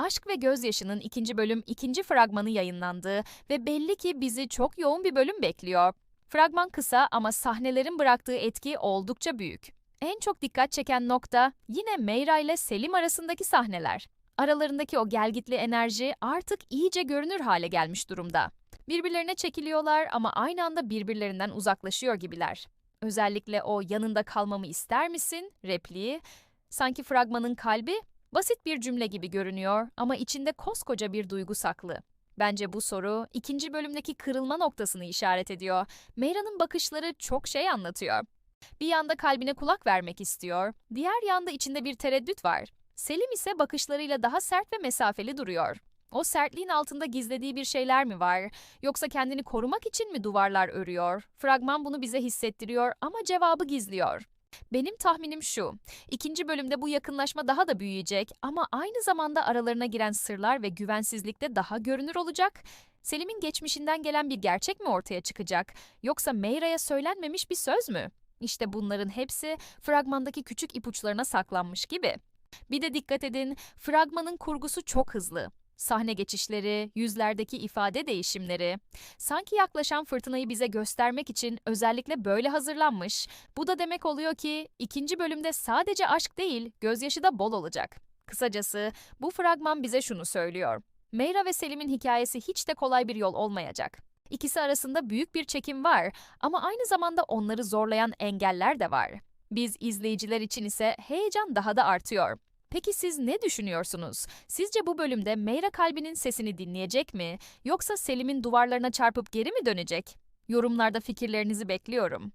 Aşk ve Gözyaşı'nın ikinci bölüm ikinci fragmanı yayınlandı ve belli ki bizi çok yoğun bir bölüm bekliyor. Fragman kısa ama sahnelerin bıraktığı etki oldukça büyük. En çok dikkat çeken nokta yine Meyra ile Selim arasındaki sahneler. Aralarındaki o gelgitli enerji artık iyice görünür hale gelmiş durumda. Birbirlerine çekiliyorlar ama aynı anda birbirlerinden uzaklaşıyor gibiler. Özellikle o yanında kalmamı ister misin repliği sanki fragmanın kalbi basit bir cümle gibi görünüyor ama içinde koskoca bir duygu saklı. Bence bu soru ikinci bölümdeki kırılma noktasını işaret ediyor. Meyra'nın bakışları çok şey anlatıyor. Bir yanda kalbine kulak vermek istiyor, diğer yanda içinde bir tereddüt var. Selim ise bakışlarıyla daha sert ve mesafeli duruyor. O sertliğin altında gizlediği bir şeyler mi var? Yoksa kendini korumak için mi duvarlar örüyor? Fragman bunu bize hissettiriyor ama cevabı gizliyor. Benim tahminim şu. İkinci bölümde bu yakınlaşma daha da büyüyecek ama aynı zamanda aralarına giren sırlar ve güvensizlik de daha görünür olacak. Selim'in geçmişinden gelen bir gerçek mi ortaya çıkacak? Yoksa Meyra'ya söylenmemiş bir söz mü? İşte bunların hepsi fragmandaki küçük ipuçlarına saklanmış gibi. Bir de dikkat edin, fragmanın kurgusu çok hızlı. Sahne geçişleri, yüzlerdeki ifade değişimleri. Sanki yaklaşan fırtınayı bize göstermek için özellikle böyle hazırlanmış. Bu da demek oluyor ki ikinci bölümde sadece aşk değil, gözyaşı da bol olacak. Kısacası bu fragman bize şunu söylüyor. Meyra ve Selim'in hikayesi hiç de kolay bir yol olmayacak. İkisi arasında büyük bir çekim var ama aynı zamanda onları zorlayan engeller de var. Biz izleyiciler için ise heyecan daha da artıyor. Peki siz ne düşünüyorsunuz? Sizce bu bölümde Meyra kalbinin sesini dinleyecek mi yoksa Selim'in duvarlarına çarpıp geri mi dönecek? Yorumlarda fikirlerinizi bekliyorum.